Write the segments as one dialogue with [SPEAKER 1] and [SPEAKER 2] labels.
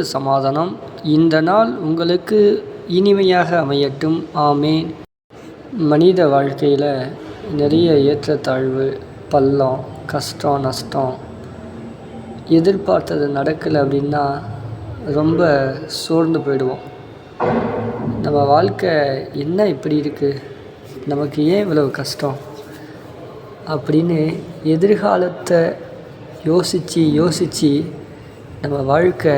[SPEAKER 1] சமாதானம். இந்த நாள் உங்களுக்கு இனிமையாக அமையட்டும். ஆமேன். மனித வாழ்க்கையில் நிறைய ஏற்றத்தாழ்வு பள்ளம் கஷ்டம் நஷ்டம் எதிர்பார்த்தது நடக்கலை அப்படின்னா ரொம்ப சோர்ந்து போயிடுவோம். நம்ம வாழ்க்கை என்ன இப்படி இருக்குது நமக்கு ஏன் இவ்வளவு கஷ்டம்? அப்படின்னு எதிர்காலத்தை யோசித்து யோசித்து நம்ம வாழ்க்கை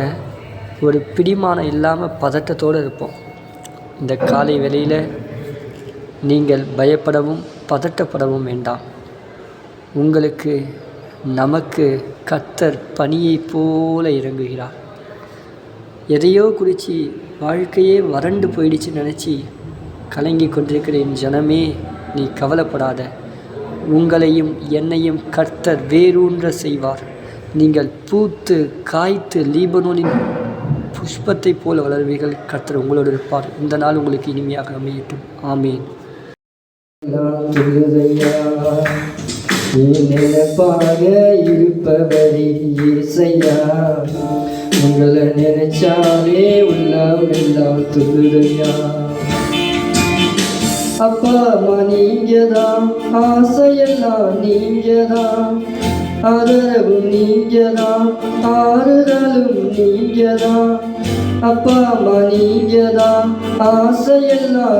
[SPEAKER 1] ஒரு பிடிமானம் இல்லாமல் பதட்டத்தோடு இருப்போம். இந்த காலை வேளையில் நீங்கள் பயப்படவும் பதட்டப்படவும் வேண்டாம். உங்களுக்கு நமக்கு கத்தர் பணியை போல இறங்குகிறார். எதையோ குறித்து வாழ்க்கையே வறண்டு போயிடுச்சுன்னு நினச்சி கலங்கி கொண்டிருக்கிற என் ஜனமே நீ கவலைப்படாத. உங்களையும் என்னையும் கர்த்தர் வேரூன்ற செய்வார். நீங்கள் பூத்து காய்த்து லீபனோனின் புஷ்பத்தைப் போல வளர்வீர்கள். கர்த்தர் உங்களோடு இருப்பார். இந்த நாள் உங்களுக்கு இனிமையாக அமையட்டும். ஆமீன். நினைப்பாக இருப்பவரே இசையா உங்களை நினைச்சாலே உள்ளம் எல்லாம் துருதையா அப்பா அம்மா நீங்கதான். ஆசையெல்லாம் நீங்கதான். ஆதரவும் நீங்கதான் ஆறுதலும் நீங்கதான் அப்பா அம்மா நீங்கதான் ஆசையெல்லாம்